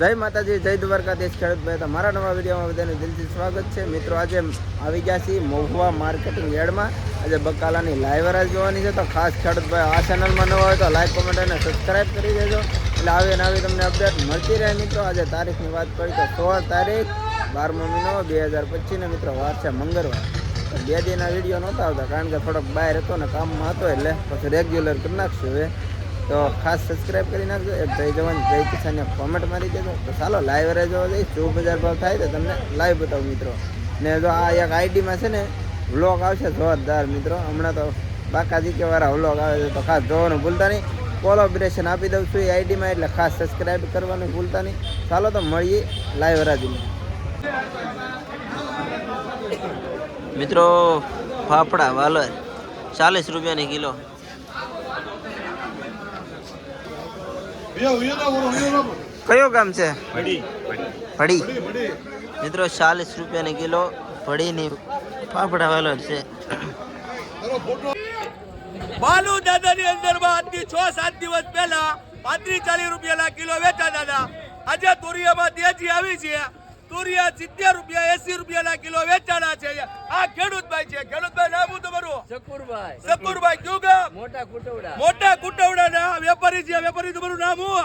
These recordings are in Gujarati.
જય માતાજી, જય દ્વારકાધીશ ખેડૂત ભાઈ તમારા નવા વિડીયોમાં બધાનું દિલથી સ્વાગત છે. મિત્રો, આજે આવી ગયા છીએ મહુવા માર્કેટિંગ યાર્ડમાં. આજે બકાલાની લાઈવ રાજ જોવાની છે. તો ખાસ ખેડૂત ભાઈ આ ચેનલમાં નવા હોય તો લાઈક કોમેન્ટ અને સબસ્ક્રાઈબ કરી દેજો. એટલે આવી ને આવી તમને અપડેટ મળતી રહે મિત્રો. આજે તારીખની વાત કરી તો સોળ તારીખ, બારમો મહિનો, બે હજાર પચીસને મિત્રો વાર છે મંગળવાર. બે દિનના વીડિયો નહોતા આવતા, કારણ કે થોડોક બહાર હતો ને કામમાં હતો એટલે પછી રેગ્યુલર કરી નાખશું હવે. તો ખાસ સબસ્ક્રાઈબ કરી નાખજો. એક જય જવાન જય કિસાનને કોમેન્ટ મારી દેજો. તો ચાલો લાઈવ રહેજો જઈ જઈશ. બજાર ભાવ થાય તો તમને લાઈવ બતાવું મિત્રો. ને જો આ એક આઈડીમાં છે ને વ્લોગ આવશે જોરદાર મિત્રો. હમણાં તો બાકાજી કે વાળા વ્લોગ આવે છે, તો ખાસ જોવાનું ભૂલતા નહીં. કોલોબ્રેશન આપી દઉં છું એ આઈડીમાં એટલે ખાસ સબસ્ક્રાઈબ કરવાનું ભૂલતા નહીં. ચાલો તો મળીએ લાઈવ રાજીમાં મિત્રો, ફાફડા વાલર, ચાલીસ રૂપિયાની કિલો. કયો ગામ છે? ભડી મિત્રો ચાલીસ રૂપિયાની કિલો ભડીની ફાફડા આવેલો છે. બાલુ દાદાની અંદરમાં આજથી છ સાત દિવસ પહેલા પાંત્રીસ ચાલીસ રૂપિયાના કિલો વેચાતા હતા આજે તુરિયામાં તેજી આવી છે. તુરિયા સિત્તેર રૂપિયા એસી રૂપિયાના કિલો વેચાણા છે. આ ખેડૂતભાઈ છે. ખેડૂતભાઈ નામ હું તમારું? શકુરભાઈ શકુરભાઈ કયું ગામ? મોટા કુટવડા. મોટા કુટવડા ના વેપારી છે. વેપારી તમારું નામ હું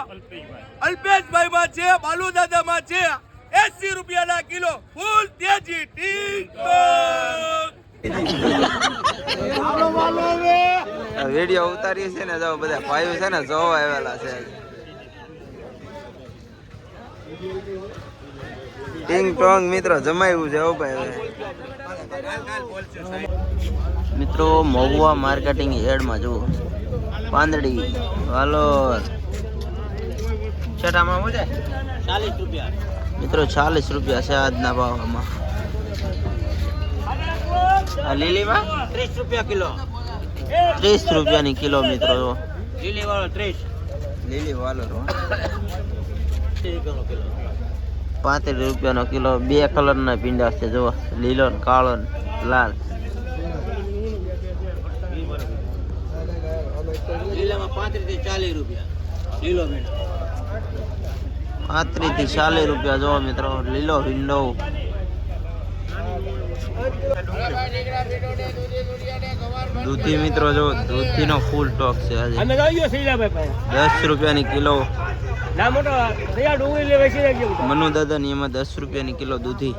અલ્પેશભાઈ માં છે બાલુ દાદા માં છે. એસી રૂપિયાના કિલો ફૂલ તેજી ટીક વીડિયો ઉતારીએ છે ને જો બધા ભાઈઓ છે ને જોવા આવેલા છે. ટિંગ ટોંગ મિત્રો જમાયું છે ઓ ભાઈ. મિત્રો મહુવા માર્કેટિંગ એડમાં જુઓ. પાંદડી વાલોર. છઠ્ઠામાં શું છે? ચાલીસ રૂપિયા. મિત્રો ચાલીસ રૂપિયા છે આજના ભાવમાં. લીલીમાં? ત્રીસ રૂપિયા કિલો. ત્રીસ રૂપિયાની કિલો મિત્રો જો લીલી વાળો ત્રીસ. લીલી વાલોર કિલો કિલો. પાંત્રીસ રૂપિયાનો કિલો બે કલરના ભીંડા છે જુઓ લીલો ને કાળો ને લાલ. પાંત્રીસથી ચાલીસ રૂપિયા. લીલો મીઠો પાંત્રીસથી ચાલીસ રૂપિયા જો મિત્રો લીલો ભીંડો. દૂધી મિત્રો જો દૂધીનો ફૂલ સ્ટોક છે આજે. દસ રૂપિયાની કિલો. મનુ દાદા દાદાની એમાં દસ રૂપિયાની કિલો દૂધી.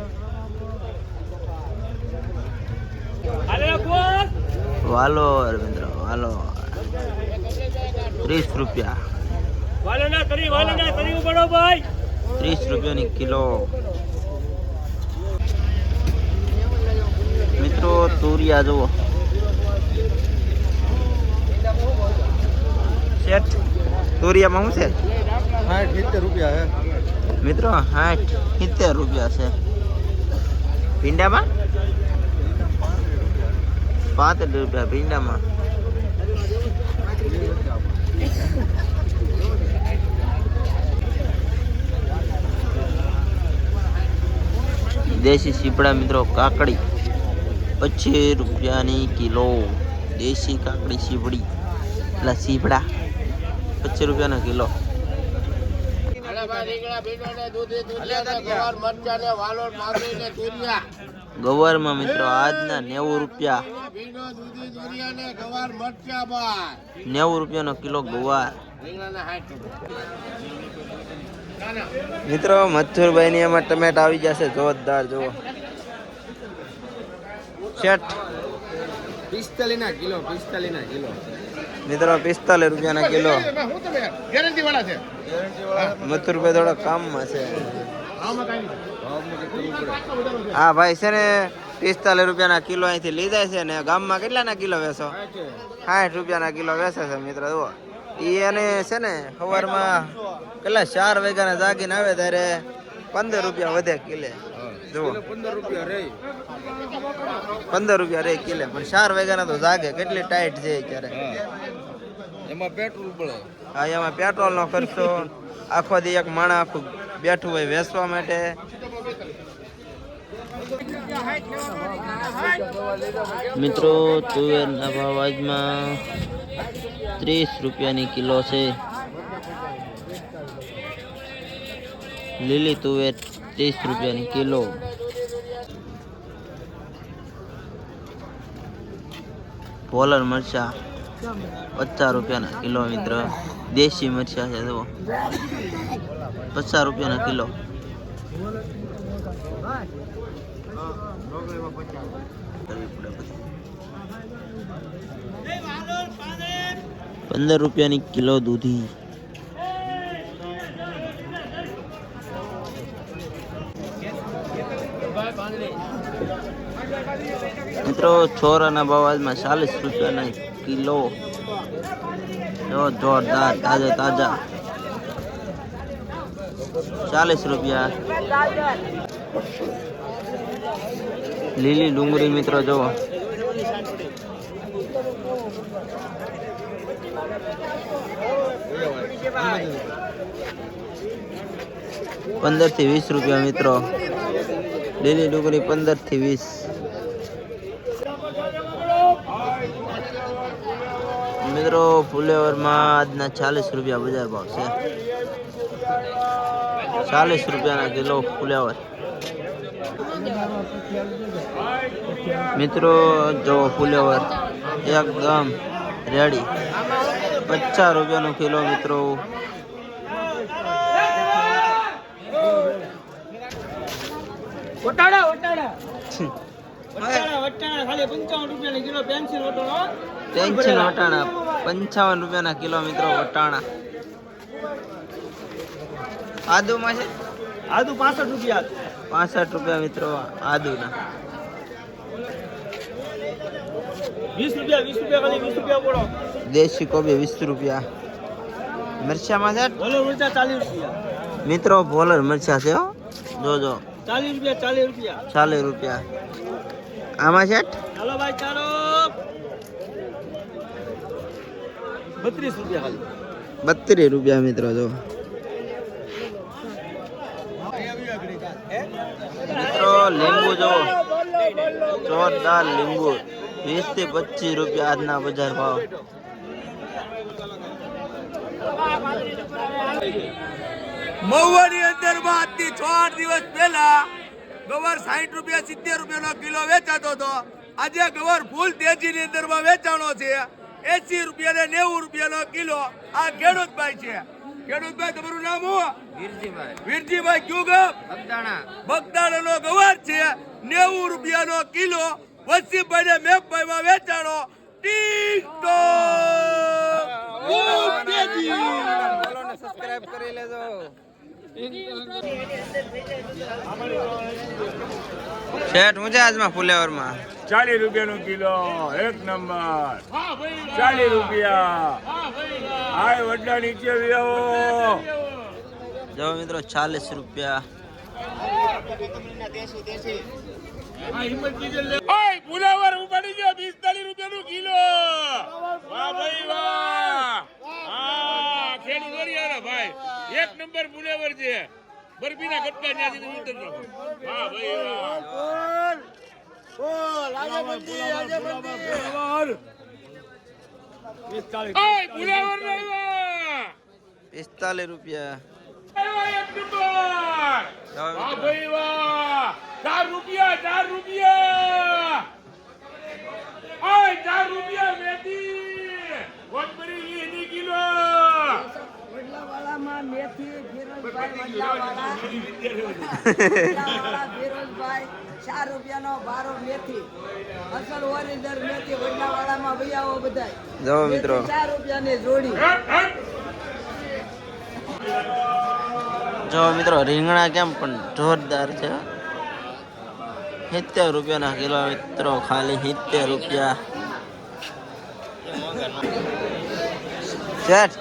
વાલોર મિત્રો વાલો ત્રીસ રૂપિયા. ત્રીસ રૂપિયાની કિલો. મિત્રો તુરિયા જુઓ. શેઠ તુરિયામાં શું છે? સાઠ સિત્તેર રૂપિયા હે મિત્રો સાઠ સિત્તેર રૂપિયા છે. ભીંડામાં? પાંત્રીસ રૂપિયા ભીંડામાં. દેશી સીપડા મિત્રો કાકડી. પચીસ રૂપિયાની કિલો દેશી કાકડી સીપડી એટલે સીપડા પચીસ રૂપિયાનો કિલો. ગવારમાં મિત્રો આજના નેવું રૂપિયા. નેવું રૂપિયાનો કિલો ગવાર. મિત્રો મથુરભાઈ ની એમાં ટમેટા આવી જશે. જોરદાર, જુઓ. શેઠ પિસ્તાલીસ ના કિલો પિસ્તાલીસ ના કિલો મિત્રો પિસ્તાલીસ રૂપિયાના કિલો ગેરંટી વાળા છે મથુરભાઈ થોડા કામમાં છે હા ભાઈ છે ને પિસ્તાલીસ રૂપિયાના કિલો અહીંથી લીધા છે ને ગામમાં કેટલાના કિલો વેચો સાઠ રૂપિયાના કિલો વેચે છે મિત્ર જુઓ ઈ એને છે ને સવારમાં કેટલા ચાર વાગ્યાના જાગીને આવે ત્યારે પંદર રૂપિયા વધે કિલે જુઓ. પંદર રૂપિયા રે કિલે પણ ચાર વાગ્યાના તો જાગે. કેટલી ટાઈટ છે અત્યારે. એમાં પેટ્રોલ પડે. હા એમાં પેટ્રોલનો ખર્ચો. આખો દી એક માણસ આખું બેઠું હોય વેચવા માટે. મિત્રો તુવેરના ભાવ આજમાં ત્રીસ રૂપિયાની કિલો છે. લીલી તુવેર ત્રીસ રૂપિયાની કિલો પોલર મરચા પચાસ રૂપિયાના કિલો મિત્ર દેશી મરચા છે જુઓ પચાસ રૂપિયાના કિલો પંદર રૂપિયાની કિલો દૂધી મિત્રો, છોરાના ભાવ આજમાં ચાલીસ રૂપિયાના કિલો. જો જોરદાર, તાજા તાજા. ચાલીસ રૂપિયા. લીલી ડુંગળી મિત્રો, જુઓ. પંદરથી વીસ રૂપિયા મિત્રો. લીલી ડુંગળી પંદરથી વીસ. મિત્રો, ફુલેવરમાં આજના ચાલીસ રૂપિયા બજાર ભાવ છે. ચાલીસ રૂપિયાના કિલો ફુલેવર. મિત્રો, જો ફુલેવર એકદમ રેડી. પચાસ રૂપિયાનો કિલો મિત્રો. પંચાવન રૂપિયાની કિલો, પેન્સિલ વટાણો. ટેન્શન વટાણા પંચાવન રૂપિયાના કિલો મિત્રો વટાણા. આદુમાં છે? આદુ પાસઠ રૂપિયા. પાસઠ રૂપિયા મિત્રો આદુના. વીસ રૂપિયા વીસ રૂપિયા ખાલી વીસ રૂપિયા બોલો. દેશી કોબી વીસ રૂપિયા. મરચામાં છે? મરચા ચાલીસ રૂપિયા. મિત્રો ભોલર મરચા છે હો. જોજો ચાલીસ રૂપિયા ચાલીસ રૂપિયા. ચાલીસ રૂપિયા. આમાં છે? ચાલો ભાઈ ચાલો. બત્રીસ રૂપિયા ખાલી. બત્રીસ રૂપિયા મિત્રો જો. મિત્રો લીંબુ જો જોરદાર લીંબુ. વીસથી પચીસ રૂપિયા આજના બજાર ભાવ. મહુવાની અંદરમાં આજથી છ આઠ દિવસ પહેલા ગવર સાઠ રૂપિયા સિત્તેર રૂપિયાનો કિલો વેચાતો હતો. આજે ગવર ફૂલ તેજીની અંદરમાં વેચાણો છે. એસી રૂપિયા ને નેવું રૂપિયાનો કિલો. આ ખેડૂતભાઈ છે. ખેડૂતભાઈ તમારું નામ શું? વીરજીભાઈ. કયું ગામ? બગદાણાનો ગવાર છે. નેવું રૂપિયાનો કિલો. વસીભાઈ ને મેપભાઈ માં વેચાણો સબસ્ક્રાઇબ કરી લેજો. શેઠ હું છે આજમાં ફુલેવરમાં? ચાલીસ રૂપિયાનો કિલો એક નંબર. ચાલીસ રૂપિયા. હાય વડલા નીચે વ્યાવો જો મિત્રો ચાલીસ રૂપિયા. ફુલેવર ઉપાડી ગયો પિસ્તાલીસનું કિલો. વાહ ભાઈ વાહ હા ખેડૂત વરિયાળા ભાઈ એક નંબર બુલેવર છે. બરફીના કટકા ત્યાંથી ઉતર નાખો વાહ ભાઈ વાહ. ઓય ફુલાવર લાવ્યા પિસ્તાલીસ રૂપિયા. આવ્યા એક નંબર. વાહ ભાઈ વાહ. ચાર રૂપિયા ચાર રૂપિયા. ઓય ચાર રૂપિયા મેથી. કોથમરી વીસની કિલો વડલાવાળામાં મેથી ફિરોઝભાઈ વડલાવાળા વડલાવાળા ફિરોઝભાઈ ચાર રૂપિયાનો બારો મેથી. અસલ ઓરિજિનલ મેથી વડલાવાળામાં વૈયાઓ બધાય. જો મિત્રો. ચાર રૂપિયાની જોડી. હટ, હટ. જો મિત્રો રીંગણા કેમ પણ જોરદાર છે? સિત્તેર રૂપિયાના કિલો મિત્રો ખાલી સિત્તેર રૂપિયા. શેઠ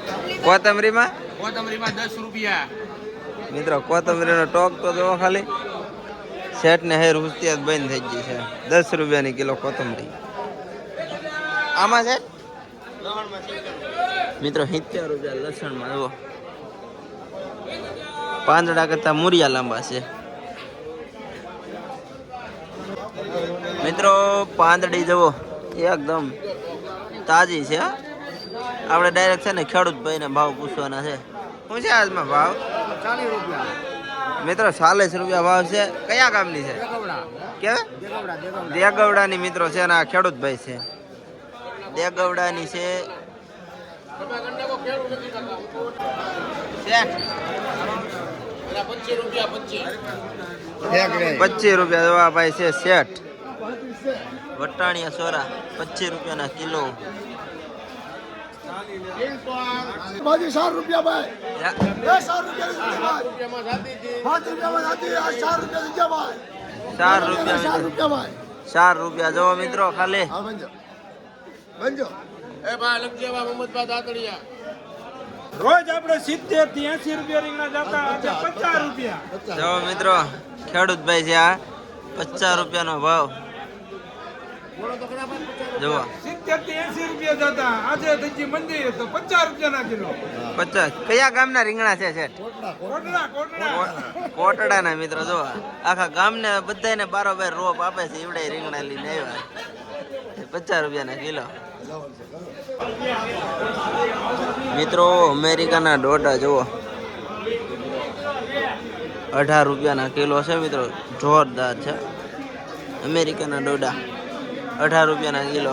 કોથમરીમાં? કોથમરીમાં દસ રૂપિયા. મિત્રો, કોથમરીનો ટોક તો જોવો ખાલી. શેઠ ને હેર હુસ્તિયાત બંધ થઈ ગઈ છે. દસ રૂપિયાની કિલો કોથમરી. આમાં છે? મિત્રો, સિત્તેર રૂપિયા લસણમાં, જુઓ. પાંદડા કરતા મૂરિયા લાંબા છે. મિત્રો, પાંદડી જુઓ. એકદમ તાજી છે. આપણે ડાયરેક્ટ છે ને ખેડૂત ભાઈને ભાવ પૂછવાના છે. શું છે આજમાં ભાવ? મિત્રો ચાલીસ રૂપિયા ભાવ છે. કયા ગામની છે? કે? દેગવડાની મિત્રો છે અને આ ખેડૂત ભાઈ છે. દેગવડાની છે. પચીસ રૂપિયા જવા ભાઈ છે શેઠ. વટાણિયા સોરા પચીસ રૂપિયાના કિલો. બાજી સાત રૂપિયા ભાઈ. સાત રૂપિયા પાંચ રૂપિયામાં હતી આ ચાર રૂપિયા દીધા ભાઈ. ચાર ચાર રૂપિયા રૂપિયા ભાઈ. ચાર રૂપિયા. જવો મિત્રો ખાલી. બનજો બંજો. બંજો. એ ભાઈ લખજે ભાઈ મોહમ્મદભાઈ દાતડિયા. રોજ આપણે સિત્તેરથી એસી રૂપિયા રીંગણા જતા આજે પચાસ રૂપિયા. જો મિત્રો ખેડૂત ભાઈ છે આ. પચાસ રૂપિયાનો ભાવ. જુઓ. સિત્તેરથી એસી રૂપિયા જતા આજે થઈ મંદિર તો પચાસ રૂપિયાના કિલો. પચાસ. કયા ગામના રીંગણા છે કોટડા કોટડા. મિત્રો જો આખા ગામને બધાને બારોબાર રોપ આપે છે એવડે રીંગણા લઈને આવ્યા. પચાસ રૂપિયાના કિલો. મિત્રો અમેરિકાના ડોડા જુઓ. અઢાર રૂપિયાના કિલો છે મિત્રો. જોરદાર છે. અમેરિકાના ડોડા. અઢાર રૂપિયાના કિલો.